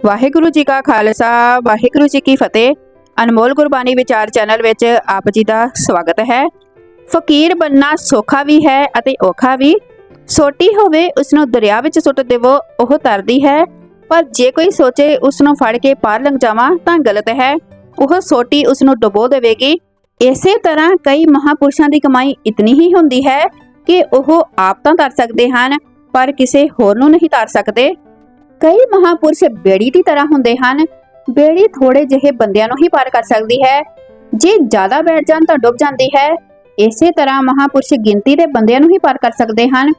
ਵਾਹਿਗੁਰੂ ਜੀ ਕਾ ਖਾਲਸਾ, ਵਾਹਿਗੁਰੂ ਜੀ ਕੀ ਫਤਿਹ। ਅਨਮੋਲ ਗੁਰਬਾਣੀ ਵਿਚਾਰ ਚੈਨਲ ਵਿੱਚ ਆਪ ਜੀ ਦਾ ਸਵਾਗਤ ਹੈ। ਫਕੀਰ ਬੰਨਾ ਸੌਖਾ ਵੀ ਹੈ ਅਤੇ ਔਖਾ ਵੀ। ਸੋਟੀ ਹੋਵੇ ਉਸ ਨੂੰ ਦਰਿਆ ਵਿੱਚ ਸੁੱਟ ਦੇਵੋ, ਉਹ ਤਰਦੀ ਹੈ। ਪਰ ਜੇ ਕੋਈ ਸੋਚੇ ਉਸ ਨੂੰ ਫੜ ਕੇ ਪਾਰ ਲੰਘ ਜਾਵਾਂ, ਤਾਂ ਗਲਤ ਹੈ। ਉਹ ਸੋਟੀ ਉਸ ਨੂੰ ਡੁਬੋ ਦੇਵੇਗੀ। ਇਸੇ ਤਰ੍ਹਾਂ ਕਈ ਮਹਾਪੁਰਸ਼ਾਂ ਦੀ ਕਮਾਈ ਇਤਨੀ ਹੀ ਹੁੰਦੀ ਹੈ ਕਿ ਉਹ ਆਪ ਤਾਂ ਤਰ ਸਕਦੇ ਹਨ, ਪਰ ਕਿਸੇ ਹੋਰ ਨੂੰ ਨਹੀਂ ਤਰ ਸਕਦੇ। ਕਈ ਮਹਾਪੁਰਸ਼ ਬੇੜੀ ਦੀ ਤਰ੍ਹਾਂ ਹੁੰਦੇ ਹਨ। ਬੇੜੀ ਥੋੜੇ ਜਿਹੇ ਬੰਦਿਆਂ ਨੂੰ ਹੀ ਪਾਰ ਕਰ ਸਕਦੀ ਹੈ। ਜੇ ਜ਼ਿਆਦਾ ਬੈਠ ਜਾਣ ਤਾਂ ਡੁੱਬ ਜਾਂਦੀ ਹੈ। ਇਸੇ ਤਰ੍ਹਾਂ ਮਹਾਪੁਰਸ਼ ਗਿਣਤੀ ਦੇ ਬੰਦਿਆਂ ਨੂੰ ਹੀ ਪਾਰ ਕਰ ਸਕਦੇ ਹਨ।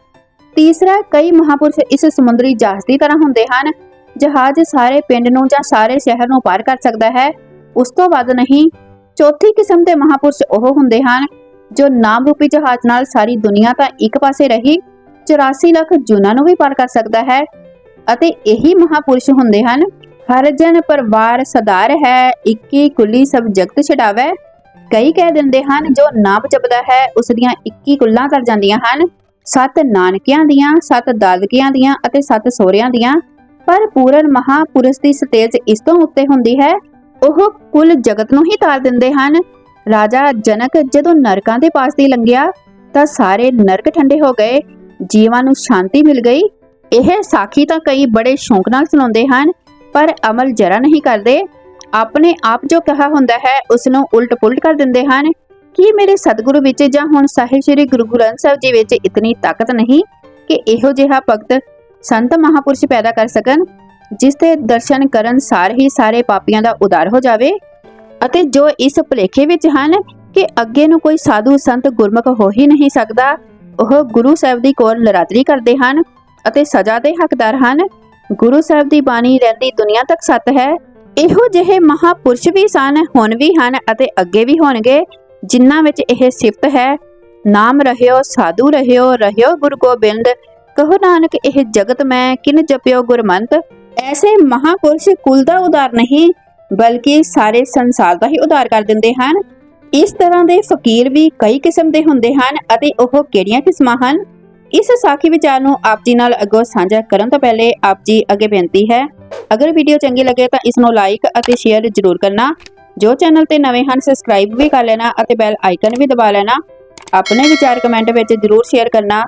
ਤੀਸਰਾ, ਕਈ ਮਹਾਪੁਰਸ਼ ਇਸ ਸਮੁੰਦਰੀ ਜਹਾਜ਼ ਦੀ ਤਰ੍ਹਾਂ ਹੁੰਦੇ ਹਨ। ਜਹਾਜ਼ ਸਾਰੇ ਪਿੰਡ ਨੂੰ ਜਾਂ ਸਾਰੇ ਸ਼ਹਿਰ ਨੂੰ ਪਾਰ ਕਰ ਸਕਦਾ ਹੈ। ਉਸ ਤੋਂ ਵੱਧ ਨਹੀਂ। ਚੌਥੀ ਕਿਸਮ ਦੇ ਮਹਾਪੁਰਸ਼ ਉਹ ਹੁੰਦੇ ਹਨ, ਜੋ ਨਾਮ ਰੂਪੀ ਜਹਾਜ਼ ਨਾਲ ਸਾਰੀ ਦੁਨੀਆ ਤਾਂ ਇੱਕ ਪਾਸੇ ਰਹੀ। 84 ਲੱਖ ਜੂਨਾਂ ਨੂੰ ਵੀ ਪਾਰ ਕਰ ਸਕਦਾ ਹੈ। ਅਤੇ ਇਹੀ ਮਹਾਪੁਰਸ਼ ਹੁੰਦੇ ਹਨ। ਹਰ ਜਨ ਪਰਵਾਰ ਸਦਾਰ ਹੈ, ਇੱਕੀ ਕੁੱਲੀ ਸਭ ਜਗਤ ਛਡਾਵੇ। ਕਈ ਕਹਿ ਦਿੰਦੇ ਹਨ, ਜੋ ਨਾਮ ਜਪਦਾ ਹੈ, ਉਸ ਦੀਆਂ 21 ਕੁੱਲਾਂ ਕਰ ਜਾਂਦੀਆਂ ਹਨ। ਸੱਤ ਨਾਨਕਿਆਂ ਦੀਆਂ, ਸੱਤ ਦਾਦਕਿਆਂ ਦੀਆਂ ਅਤੇ ਸੱਤ ਸੋਹਰਿਆਂ ਦੀਆਂ। ਪਰ ਪੂਰਨ ਮਹਾਪੁਰਸ਼ ਦੀ ਸਤੇਜ ਇਸ ਤੋਂ ਉੱਤੇ ਹੁੰਦੀ ਹੈ। ਉਹ ਕੁੱਲ ਜਗਤ ਨੂੰ ਹੀ ਤਾਰ ਦਿੰਦੇ ਹਨ। ਰਾਜਾ ਜਨਕ ਜਦੋਂ ਨਰਕਾਂ ਦੇ ਪਾਸ ਦੀ ਲੰਘਿਆ, ਤਾਂ ਸਾਰੇ ਨਰਕ ਠੰਡੇ ਹੋ ਗਏ। ਜੀਵਾਂ ਨੂੰ ਸ਼ਾਂਤੀ ਮਿਲ ਗਈ। ਇਹ ਸਾਖੀ ਤਾਂ ਕਈ ਬੜੇ ਸ਼ੌਂਕ ਨਾਲ ਸੁਣਾਉਂਦੇ ਹਨ, ਪਰ ਅਮਲ ਜਰਾ ਨਹੀਂ ਕਰਦੇ। ਆਪਣੇ ਆਪ ਜੋ ਕਹਾ ਹੁੰਦਾ ਹੈ ਉਸ ਨੂੰ ਉਲਟ-ਪੁਲਟ ਕਰ ਦਿੰਦੇ ਹਨ। ਕੀ ਮੇਰੇ ਸਤਿਗੁਰੂ ਵਿੱਚ ਜਾਂ ਹੁਣ ਸਾਹਿਬ ਸ੍ਰੀ ਗੁਰੂ ਗ੍ਰੰਥ ਸਾਹਿਬ ਜੀ ਵਿੱਚ ਇਤਨੀ ਤਾਕਤ ਨਹੀਂ ਕਿ ਇਹੋ ਜਿਹਾ ਭਗਤ ਸੰਤ ਮਹਾਪੁਰਸ਼ ਪੈਦਾ ਕਰ ਸਕਣ, ਜਿਸ ਦੇ ਦਰਸ਼ਨ ਕਰਨ ਸਾਰ ਹੀ ਸਾਰੇ ਪਾਪੀਆਂ ਦਾ ਉਦਾਰ ਹੋ ਜਾਵੇ? ਅਤੇ ਜੋ ਇਸ ਭੁਲੇਖੇ ਵਿੱਚ ਹਨ ਕਿ ਅੱਗੇ ਨੂੰ ਕੋਈ ਸਾਧੂ ਸੰਤ ਗੁਰਮੁਖ ਹੋ ਹੀ ਨਹੀਂ ਸਕਦਾ, ਉਹ ਗੁਰੂ ਸਾਹਿਬ ਦੀ ਕੋਲ ਨਰਾਦਰੀ ਕਰਦੇ ਹਨ। ਅਤੇ ਸਜ਼ਾ ਦੇ ਹੱਕਦਾਰ ਹਨ। ਗੁਰੂ ਸਾਹਿਬ ਦੀ ਬਾਣੀ ਰਹਿੰਦੀ ਦੁਨੀਆ ਤੱਕ ਸੱਤ ਹੈ। ਇਹੋ ਜਿਹੇ ਮਹਾਪੁਰਸ਼ ਵੀ ਸਨ, ਹੁਣ ਵੀ ਹਨ ਅਤੇ ਅੱਗੇ ਵੀ ਹੋਣਗੇ, ਜਿਨ੍ਹਾਂ ਵਿੱਚ ਇਹ ਸਿਫਤ ਹੈ। ਨਾਮ ਰਹਿਓ, ਸਾਧੂ ਰਹਿਓ ਰਹਿਓ ਗੁਰੂ ਗੋਬਿੰਦ। ਕਹੋ ਨਾਨਕ, ਇਹ ਜਗਤ ਮੈਂ ਕਿਨ ਜਪਿਓ ਗੁਰਮੰਤ? ਐਸੇ ਮਹਾਪੁਰਸ਼ ਕੁਲ ਦਾ ਉਦਾਰ ਨਹੀਂ, ਬਲਕਿ ਸਾਰੇ ਸੰਸਾਰ ਦਾ ਹੀ ਉਦਾਰ ਕਰ ਦਿੰਦੇ ਹਨ। ਇਸ ਤਰ੍ਹਾਂ ਦੇ ਫਕੀਰ ਵੀ ਕਈ ਕਿਸਮ ਦੇ ਹੁੰਦੇ ਹਨ ਅਤੇ ਉਹ ਕਿਹੜੀਆਂ ਕਿਸਮਾਂ ਹਨ? ਇਸ ਸਾਖੀ ਵਿਚਾਰ ਨੂੰ ਆਪ ਜੀ ਨਾਲ ਅੱਗੋਂ ਸਾਂਝਾ ਕਰਨ ਤੋਂ ਪਹਿਲੇ ਆਪ ਜੀ ਅੱਗੇ ਬੇਨਤੀ ਹੈ, ਅਗਰ ਵੀਡੀਓ ਚੰਗੀ ਲੱਗੇ ਤਾਂ ਇਸ ਨੂੰ ਲਾਈਕ ਅਤੇ ਸ਼ੇਅਰ ਜ਼ਰੂਰ ਕਰਨਾ, ਜੋ ਚੈਨਲ ਤੇ ਨਵੇਂ ਹਨ ਸਬਸਕ੍ਰਾਈਬ ਵੀ ਕਰ ਲੈਣਾ ਅਤੇ ਬੈਲ ਆਈਕਨ ਵੀ ਦਬਾ ਲੈਣਾ, ਆਪਣੇ ਵਿਚਾਰ ਕਮੈਂਟ ਵਿੱਚ ਜ਼ਰੂਰ ਸ਼ੇਅਰ ਕਰਨਾ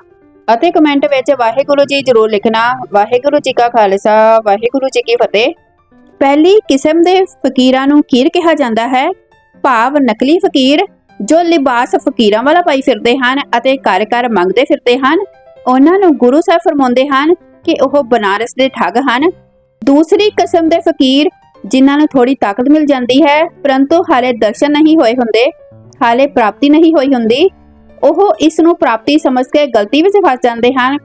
ਅਤੇ ਕਮੈਂਟ ਵਿੱਚ ਵਾਹਿਗੁਰੂ ਜੀ ਜ਼ਰੂਰ ਲਿਖਣਾ, ਵਾਹਿਗੁਰੂ ਜੀ ਕਾ ਖਾਲਸਾ, ਵਾਹਿਗੁਰੂ ਜੀ ਕੀ ਫਤਿਹ। ਪਹਿਲੀ ਕਿਸਮ ਦੇ ਫਕੀਰਾਂ ਨੂੰ ਕੀਰ ਕਿਹਾ ਜਾਂਦਾ ਹੈ, ਭਾਵ ਨਕਲੀ ਫਕੀਰ ਜੋ ਲਿਬਾਸ ਫਕੀਰਾਂ ਵਾਲਾ ਪਾਈ ਫਿਰਦੇ ਹਨ ਅਤੇ ਘਰ ਘਰ ਮੰਗਦੇ ਫਿਰਦੇ ਹਨ। ਉਹਨਾਂ ਨੂੰ ਗੁਰੂ ਸਾਹਿਬ ਫਰਮਾਉਂਦੇ ਹਨ ਕਿ ਉਹ ਬਨਾਰਸ ਦੇ ਠੱਗ ਹਨ। ਦੂਸਰੀ ਕਿਸਮ ਦੇ ਫਕੀਰ, ਜਿਨ੍ਹਾਂ ਨੂੰ ਥੋੜੀ ਤਾਕਤ ਮਿਲ ਜਾਂਦੀ ਹੈ, ਪਰੰਤੂ ਹਾਲੇ ਦਰਸ਼ਨ ਨਹੀਂ ਹੋਏ ਹੁੰਦੇ, ਹਾਲੇ ਪ੍ਰਾਪਤੀ ਨਹੀਂ ਹੋਈ ਹੁੰਦੀ, ਉਹ ਇਸ ਨੂੰ ਪ੍ਰਾਪਤੀ ਸਮਝ ਕੇ ਗਲਤੀ ਵਿੱਚ ਫਸ ਜਾਂਦੇ ਹਨ।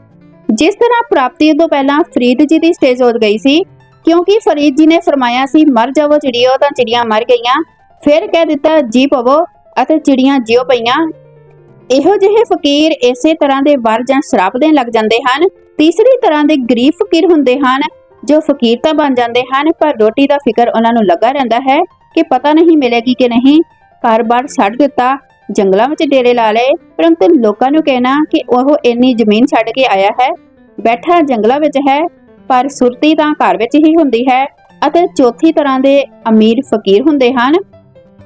ਜਿਸ ਤਰ੍ਹਾਂ ਪ੍ਰਾਪਤੀ ਤੋਂ ਪਹਿਲਾਂ ਫਰੀਦ ਜੀ ਦੀ ਸਟੇਜ ਹੋ ਗਈ ਸੀ, ਕਿਉਂਕਿ ਫਰੀਦ ਜੀ ਨੇ ਫਰਮਾਇਆ ਸੀ, ਮਰ ਜਾਵੋ, ਚਿੜੀਓ, ਤਾਂ ਚਿੜੀਆਂ ਮਰ ਗਈਆਂ। ਫਿਰ ਕਹਿ ਦਿੱਤਾ, ਜੀ ਪਵੋ, ਅਤੇ ਚਿੜੀਆਂ ਜਿਉ ਪਈਆਂ। ਇਹੋ ਜਿਹੇ ਫਕੀਰ ਇਸੇ ਤਰ੍ਹਾਂ ਦੇ ਵਰ ਜਾਂ ਸ਼ਰਾਪ ਦੇਣ ਲੱਗ ਜਾਂਦੇ ਹਨ? ਤੀਸਰੀ ਤਰ੍ਹਾਂ ਦੇ ਗਰੀਬ ਫਕੀਰ ਹੁੰਦੇ ਹਨ, ਜੋ ਫਕੀਰ ਤਾਂ ਬਣ ਜਾਂਦੇ ਹਨ, ਪਰ ਰੋਟੀ ਦਾ ਫਿਕਰ ਉਹਨਾਂ ਨੂੰ ਲੱਗਾ ਰਹਿੰਦਾ ਹੈ ਕਿ ਪਤਾ ਨਹੀਂ ਮਿਲੇਗੀ ਕਿ ਨਹੀਂ। ਘਰ-ਬਾਰ ਛੱਡ ਦਿੱਤਾ, ਜੰਗਲਾਂ ਵਿੱਚ ਡੇਰੇ ਲਾ ਲਏ, ਪਰੰਤੂ ਲੋਕਾਂ ਨੂੰ ਕਹਿਣਾ ਕਿ ਉਹ ਇੰਨੀ ਜ਼ਮੀਨ ਛੱਡ ਕੇ ਆਇਆ ਹੈ। ਬੈਠਾ ਜੰਗਲਾਂ ਵਿੱਚ ਹੈ, ਪਰ ਸੁਰਤੀ ਤਾਂ ਘਰ ਵਿੱਚ ਹੀ ਹੁੰਦੀ ਹੈ, ਅਤੇ ਚੌਥੀ ਤਰ੍ਹਾਂ ਦੇ ਅਮੀਰ ਫਕੀਰ ਹੁੰਦੇ ਹਨ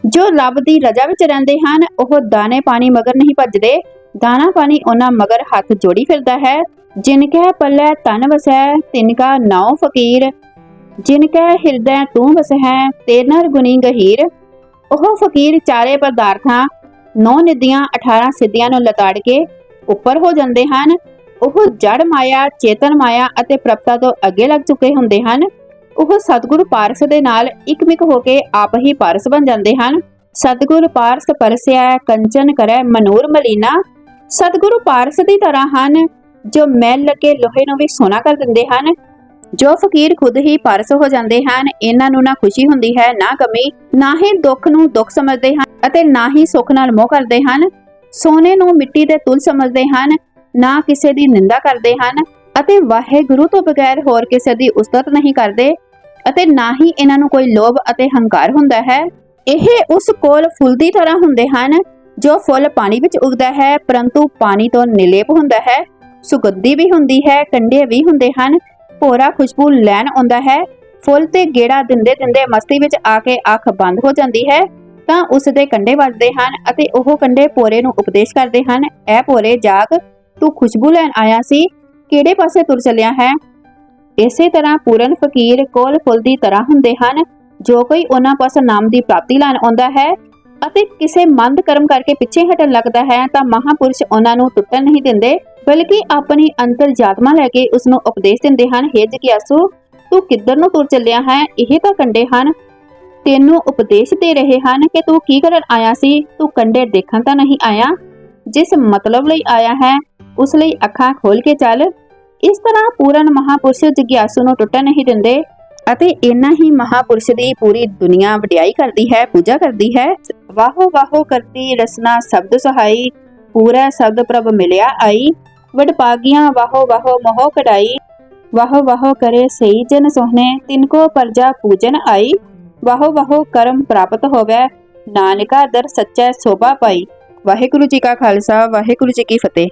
ਜੋ ਲੱਭ ਦੀ ਰਜ਼ਾ ਵਿੱਚ ਰਹਿੰਦੇ ਹਨ, ਉਹ ਦਾਣੇ ਪਾਣੀ ਮਗਰ ਨਹੀਂ ਭੱਜਦੇ। ਦਾਣਾ ਪਾਣੀ ਉਹਨਾਂ ਮਗਰ ਹੱਥ ਜੋੜੀ ਫਿਰਦਾ ਹੈ। ਜਿਨ ਕੈ ਪੱਲੇ ਤਨ ਵਸੈ, ਤਿਨ ਕਾ ਨਾਉ ਫਕੀਰ। ਜਿਨ ਕੈ ਹਿਰਦੈ ਤੂੰ ਵਸਹਿ, ਤੇ ਨਰ ਗੁਣੀ ਗਹੀਰ। ਉਹ ਫਕੀਰ ਚਾਰੇ ਪਦਾਰਥਾਂ, ਨੌ ਨਿਧੀਆਂ 18 ਸਿੱਧੀਆਂ ਨੂੰ ਲਤਾੜ ਕੇ ਉੱਪਰ ਹੋ ਜਾਂਦੇ ਹਨ। ਉਹ ਜੜ ਮਾਇਆ, ਚੇਤਨ ਮਾਇਆ ਅਤੇ ਪ੍ਰਪਤਾ ਤੋਂ ਅੱਗੇ ਲੱਗ ਚੁੱਕੇ ਹੁੰਦੇ ਹਨ। ਉਹ ਸਤਿਗੁਰੂ ਪਾਰਸ ਦੇ ਨਾਲ ਇਕਮਿਕ ਹੋ ਕੇ ਆਪ ਹੀ ਪਾਰਸ ਬਣ ਜਾਂਦੇ ਹਨ। ਸਤਿਗੁਰ ਪਾਰਸ ਪਰਸਿਆ, ਕੰਚਨ ਕਰੈ, ਮਨੂਰ ਮਲੀਨਾ। ਸਤਿਗੁਰੂ ਪਾਰਸ ਦੀ ਤਰ੍ਹਾਂ ਹਨ, ਜੋ ਮੈਲ ਲੱਗੇ ਲੋਹੇ ਨੂੰ ਵੀ ਸੋਨਾ ਕਰ ਦਿੰਦੇ ਹਨ। ਜੋ ਫਕੀਰ ਖੁਦ ਹੀ ਪਾਰਸ ਹੋ ਜਾਂਦੇ ਹਨ, ਇਹਨਾਂ ਨੂੰ ਨਾ ਖੁਸ਼ੀ ਹੁੰਦੀ ਹੈ, ਨਾ ਗਮੀ, ਨਾ ਹੀ ਦੁੱਖ ਨੂੰ ਦੁੱਖ ਸਮਝਦੇ ਹਨ ਅਤੇ ਨਾ ਹੀ ਸੁੱਖ ਨਾਲ ਮੋਹ ਕਰਦੇ ਹਨ। ਸੋਨੇ ਨੂੰ ਮਿੱਟੀ ਦੇ ਤੁਲ ਸਮਝਦੇ ਹਨ, ਨਾ ਕਿਸੇ ਦੀ ਨਿੰਦਾ ਕਰਦੇ ਹਨ ਅਤੇ ਵਾਹਿਗੁਰੂ ਤੋਂ ਬਗੈਰ ਹੋਰ ਕਿਸੇ ਦੀ ਉਸਤਤ ਨਹੀਂ ਕਰਦੇ। ਅਤੇ ਨਾ ਹੀ ਇਹਨਾਂ ਨੂੰ ਕੋਈ ਲੋਭ ਅਤੇ ਹੰਕਾਰ ਹੁੰਦਾ ਹੈ। ਇਹ ਉਸ ਕੋਲ ਫੁੱਲ ਦੀ ਤਰ੍ਹਾਂ ਹੁੰਦੇ ਹਨ, ਜੋ ਫੁੱਲ ਪਾਣੀ ਵਿੱਚ ਉਗਦਾ ਹੈ, ਪਰੰਤੂ ਪਾਣੀ ਤੋਂ ਨਿਲੇਪ ਹੁੰਦਾ ਹੈ। ਸੁਗੰਧੀ ਵੀ ਹੁੰਦੀ ਹੈ, ਕੰਡੇ ਵੀ ਹੁੰਦੇ ਹਨ, ਭੋਰਾ ਖੁਸ਼ਬੂ ਲੈਣ ਆਉਂਦਾ ਹੈ। ਫੁੱਲ ਤੇ ਗੇੜਾ ਦਿੰਦੇ ਦਿੰਦੇ ਮਸਤੀ ਵਿੱਚ ਆ ਕੇ ਅੱਖ ਬੰਦ ਹੋ ਜਾਂਦੀ ਹੈ, ਤਾਂ ਉਸ ਦੇ ਕੰਡੇ ਵੱਜਦੇ ਹਨ ਅਤੇ ਉਹ ਕੰਡੇ ਪੋਰੇ ਨੂੰ ਉਪਦੇਸ਼ ਕਰਦੇ ਹਨ, ਐ ਪੋਰੇ ਜਾਗ, ਤੂੰ ਖੁਸ਼ਬੂ ਲੈਣ ਆਇਆ ਸੀ, ਕਿਹੜੇ ਪਾਸੇ ਤੁਰ ਚੱਲਿਆ ਹੈ? ਇਸੇ ਤਰ੍ਹਾਂ ਪੂਰਨ ਫਕੀਰ ਕੋਲ ਫੁੱਲ ਦੀ ਤਰ੍ਹਾਂ ਹੁੰਦੇ ਹਨ, ਜੋ ਕੋਈ ਉਹਨਾਂ ਪਾਸ ਨਾਮ ਦੀ ਪ੍ਰਾਪਤੀ ਲੈਣ ਆਉਂਦਾ ਹੈ ਅਤੇ ਕਿਸੇ ਮੰਦ ਕਰਮ ਕਰਕੇ ਪਿੱਛੇ ਹਟਣ ਲੱਗਦਾ ਹੈ, ਤਾਂ ਮਹਾਪੁਰਸ਼ ਉਹਨਾਂ ਨੂੰ ਟੁੱਟਣ ਨਹੀਂ ਦਿੰਦੇ, ਬਲਕਿ ਆਪਣੀ ਅੰਤਰ ਲੈ ਕੇ ਉਸ ਨੂੰ ਉਪਦੇਸ਼ ਦਿੰਦੇ ਹਨ, ਹੇ ਜਗਿਆਸੂ, ਤੂੰ ਕਿੱਧਰ ਨੂੰ ਤੁਰ ਚੱਲਿਆ ਹੈ? ਇਹ ਤਾਂ ਕੰਡੇ ਹਨ। ਤੈਨੂੰ ਉਪਦੇਸ਼ ਦੇ ਰਹੇ ਹਨ ਕਿ ਤੂੰ ਕੀ ਕਰਨ ਆਇਆ ਸੀ? ਤੂੰ ਕੰਡੇ ਦੇਖਣ ਤਾਂ ਨਹੀਂ ਆਇਆ? ਜਿਸ ਮਤਲਬ ਲਈ ਆਇਆ ਹੈ, ਉਸ ਲਈ ਅੱਖਾਂ ਖੋਲ ਕੇ ਚੱਲ। ਇਸ ਤਰ੍ਹਾਂ ਪੂਰਨ ਮਹਾਪੁਰਸ਼ ਜਿਗਿਆਸੂ ਨੂੰ ਟੁੱਟਣ ਨਹੀਂ ਦਿੰਦੇ ਅਤੇ ਇਨਾ ਹੀ ਮਹਾਪੁਰਸ਼ ਦੀ ਪੂਰੀ ਦੁਨੀਆ ਵਡਿਆਈ ਕਰਦੀ ਹੈ, ਪੂਜਾ ਕਰਦੀ ਹੈ। ਵਾਹੋ ਵਾਹੋ ਕਰਤੀ ਰਸਨਾ ਸ਼ਬਦ ਸਹਾਈ, ਪੂਰਾ ਸ਼ਬਦ ਪ੍ਰਭ ਮਿਲਿਆ ਆਈ। ਵਡਪਾਗੀਆਂ ਵਾਹੋ ਵਾਹੋ ਮੋਹ ਕਢਾਈ। ਵਾਹੋ ਵਾਹੋ ਕਰੇ ਸਈ ਜਨ ਸੋਹਣੇ, ਤਿਨ ਕੋ ਪਰਜਾ ਪੂਜਨ ਆਈ। ਵਾਹੋ ਵਾਹੋ ਕਰਮ ਪ੍ਰਾਪਤ ਹੋਵੇ, ਨਾਨਕਾ ਦਰ ਸੱਚਾ ਸੋਭਾ ਪਾਈ। ਵਾਹਿਗੁਰੂ ਜੀ ਕਾ ਖਾਲਸਾ, ਵਾਹਿਗੁਰੂ ਜੀ ਕੀ ਫਤਿਹ।